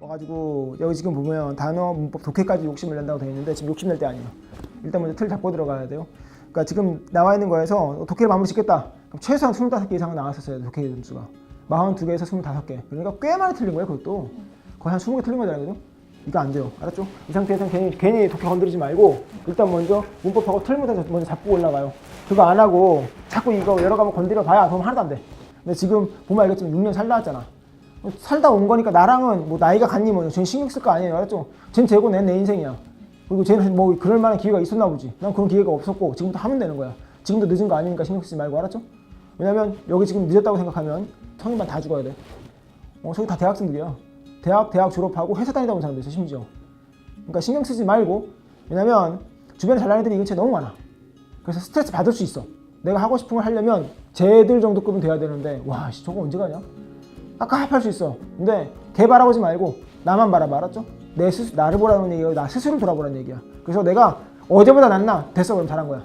와가지고 여기 지금 보면 단어, 문법, 독해까지 욕심을 낸다고 되어 있는데 지금 욕심 낼 때 아니에요. 일단 먼저 틀 잡고 들어가야 돼요. 그러니까 지금 나와 있는 거에서 독해를 마무리 짓겠다. 그럼 최소한 25개 이상은 나왔었어야 돼, 독해 점수가. 42개에서 25개. 그러니까 꽤 많이 틀린 거예요, 그것도. 거의 한 20개 틀린 거잖아요, 그죠? 이거 안 돼요. 알았죠? 이 상태에서는 괜히, 괜히 독해 건드리지 말고 일단 먼저 문법하고 틀부터 먼저 잡고 올라가요. 그거 안 하고 자꾸 이거 여러 과목 건드려 봐야 그럼 하나도 안 돼. 근데 지금 보면 알겠지만 6년 살다 왔잖아. 살다 온 거니까 나랑은 뭐 나이가 같니 뭐쟤 신경 쓸 거 아니에요. 알았죠? 쟤는 재고 낸 내 인생이야. 그리고 쟤는 뭐 그럴 만한 기회가 있었나 보지. 난 그런 기회가 없었고 지금부터 하면 되는 거야. 지금도 늦은 거 아니니까 신경 쓰지 말고 알았죠? 왜냐면 여기 지금 늦었다고 생각하면 성인반 다 죽어야 돼. 어, 저기 다 대학생들이야. 대학 대학 졸업하고 회사 다니다 온 사람들 있어 심지어. 그러니까 신경 쓰지 말고 왜냐면 주변에 잘나는 애들이 이 근처에 너무 많아. 그래서 스트레스 받을 수 있어. 내가 하고 싶은 걸 하려면 쟤들 정도 급은 돼야 되는데 와 씨, 저거 언제 가냐? 아깝할 수 있어. 근데 걔 바라보지 말고 나만 바라봐 알았죠? 내 스스 나를 보라는 얘기가 나 스스로 돌아보라는 얘기야. 그래서 내가 어제보다 낫나? 됐어 그럼 잘한 거야.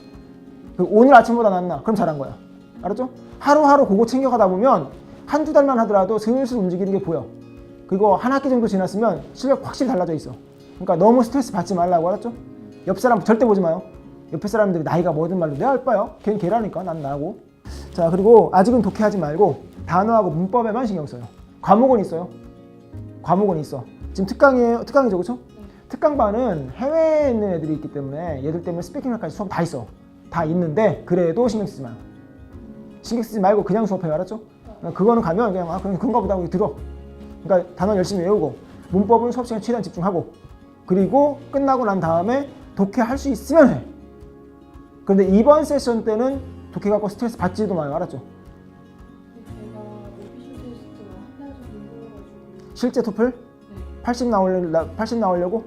오늘 아침보다 낫나? 그럼 잘한 거야. 알았죠? 하루하루 그거 챙겨가다 보면 한두 달만 하더라도 슬슬 움직이는 게 보여. 그리고 한 학기 정도 지났으면 실력 확실히 달라져 있어. 그러니까 너무 스트레스 받지 말라고 알았죠? 옆 사람 절대 보지 마요. 옆에 사람들이 나이가 뭐든 말로 내가 알바요. 걔는 걔라니까 난 나고. 자 그리고 아직은 독해하지 말고 단어하고 문법에만 신경 써요. 과목은 있어요. 과목은 있어. 지금 특강이에요. 특강이죠, 그렇죠? 특강반은 해외에 있는 애들이 있기 때문에 얘들 때문에 스피킹까지 수업 다 있어. 다 있는데 그래도 신경 쓰지 마요. 신경 쓰지 말고 그냥 수업해요, 알았죠? 그거는 가면 그냥 아 그냥 그런가 보다 하고 들어. 그러니까 단어 열심히 외우고 문법은 수업 시간 최대한 집중하고 그리고 끝나고 난 다음에 독해할 수 있으면 해. 그런데 이번 세션 때는 독해 갖고 스트레스 받지도 마요, 알았죠? 실제 토플 네, 80 나오려 80 나오려고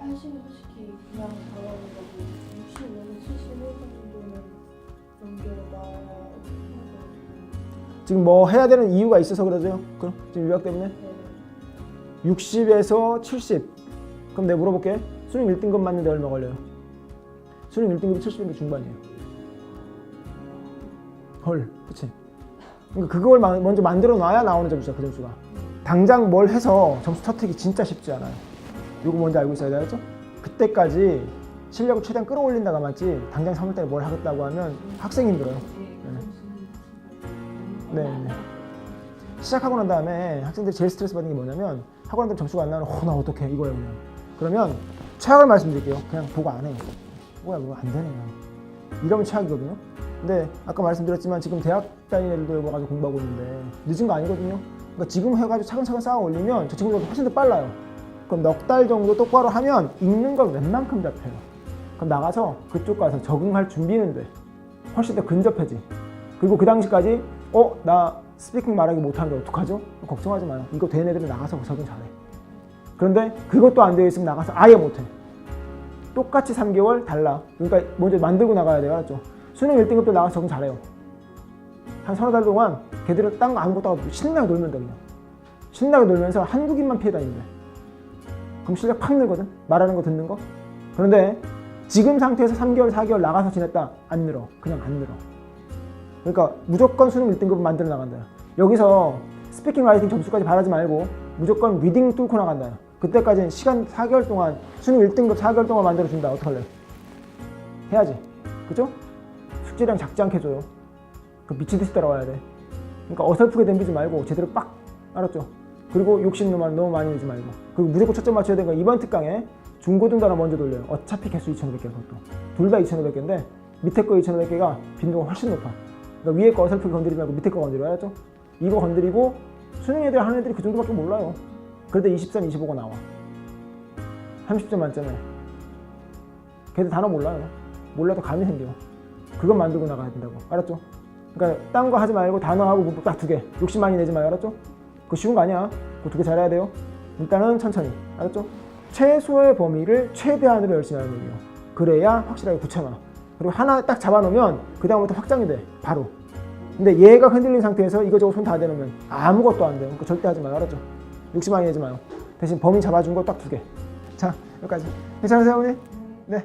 80은 솔직히 그냥 가라는 거고 65는 71 정도는 넘겨놔야 지금 뭐 해야 되는 이유가 있어서 그러죠? 그럼 지금 유학 때문에 네. 60에서 70. 그럼 내가 물어볼게. 수능 1등급 맞는데 얼마 걸려요? 수능 1등급이 70인데 중반이에요. 헐, 그치? 그러니까 그걸 마- 먼저 만들어 놔야 나오는 점수야, 그 점수가. 당장 뭘 해서 점수 터트리기 진짜 쉽지 않아요. 이거 먼저 알고 있어야 되겠죠? 그때까지 실력을 최대한 끌어올린다가 맞지 당장 3월달에 뭘 하겠다고 하면 학생이 힘들어요. 네, 네. 시작하고 난 다음에 학생들이 제일 스트레스 받는 게 뭐냐면 학원들 점수가 안 나면 어나 어떡해 이거예요 그냥 그러면 최악을 말씀드릴게요 그냥 보고 안 해요 뭐야 뭐안 되네 그냥 이러면 최악이거든요 근데 아까 말씀드렸지만 지금 대학 다니는 애들도 와가지고 공부하고 있는데 늦은 거 아니거든요 그러니까 지금 해가지고 차근차근 쌓아 올리면 저 친구들도 훨씬 더 빨라요 그럼 넉 달 정도 똑바로 하면 읽는 걸 웬만큼 잡혀요 그럼 나가서 그쪽 가서 적응할 준비는 돼 훨씬 더 근접해지 그리고 그 당시까지 어 나 스피킹 말하기 못하는데 어떡하죠? 걱정하지 마요. 이거 되는 애들은 나가서 적응 잘해. 그런데 그것도 안 되어 있으면 나가서 아예 못해. 똑같이 3개월 달라. 그러니까 먼저 만들고 나가야 돼요. 알았죠? 수능 1등급도 나가서 적응 잘해요. 한 서너 달 동안 걔들은 딴 거 아무것도 안 하고 신나게 놀면 돼 그냥. 신나게 놀면서 한국인만 피해 다니면 돼. 그럼 실력 팍 늘거든. 말하는 거 듣는 거. 그런데 지금 상태에서 3개월, 4개월 나가서 지냈다. 안 늘어. 그냥 안 늘어. 그러니까 무조건 수능 1등급을 만들어 나간다. 여기서 스피킹 라이팅 점수까지 바라지 말고 무조건 리딩 뚫고 나간다. 그때까지는 시간 4개월 동안 수능 1등급 4개월 동안 만들어 준다. 어떡할래? 해야지. 그죠? 숙제량 작지 않게 줘요. 그 미친 듯이 따라와야 돼. 그러니까 어설프게 덤비지 말고 제대로 빡 알았죠? 그리고 욕심 너무, 너무 많이 내지 말고 그리고 무조건 초점 맞춰야 되는 건 이번 특강에 중고등 단어 먼저 돌려요. 어차피 개수 2,500개 그것도 둘 다 2,500개인데 밑에 거 2,500개가 빈도가 훨씬 높아. 그러니까 위에 거 어설프게 건드리지 말고 밑에 거 건드려야 알았죠? 이거 건드리고 수능 애들 하는 애들이 그 정도밖에 몰라요. 그런데 23, 25가 나와. 30점 만점에. 걔들 단어 몰라요. 몰라도 감이 생겨요. 그것 만들고 나가야 된다고. 알았죠? 그러니까 딴 거 하지 말고 단어하고 문법 딱 두 개. 욕심 많이 내지 마요. 알았죠? 그거 쉬운 거 아니야. 그거 두 개 잘해야 돼요. 일단은 천천히. 알았죠? 최소의 범위를 최대한으로 열심히 하는 얘기예요. 그래야 확실하게 붙여놔. 그리고 하나 딱 잡아놓으면 그 다음부터 확장이 돼. 바로. 근데 얘가 흔들린 상태에서 이거저거 손 다 대놓으면 아무것도 안 돼요. 그러니까 절대 하지 마요. 알았죠? 욕심 많이 내지 마요. 대신 범위 잡아준 거 딱 두 개. 자, 여기까지. 괜찮으세요, 어머니? 네.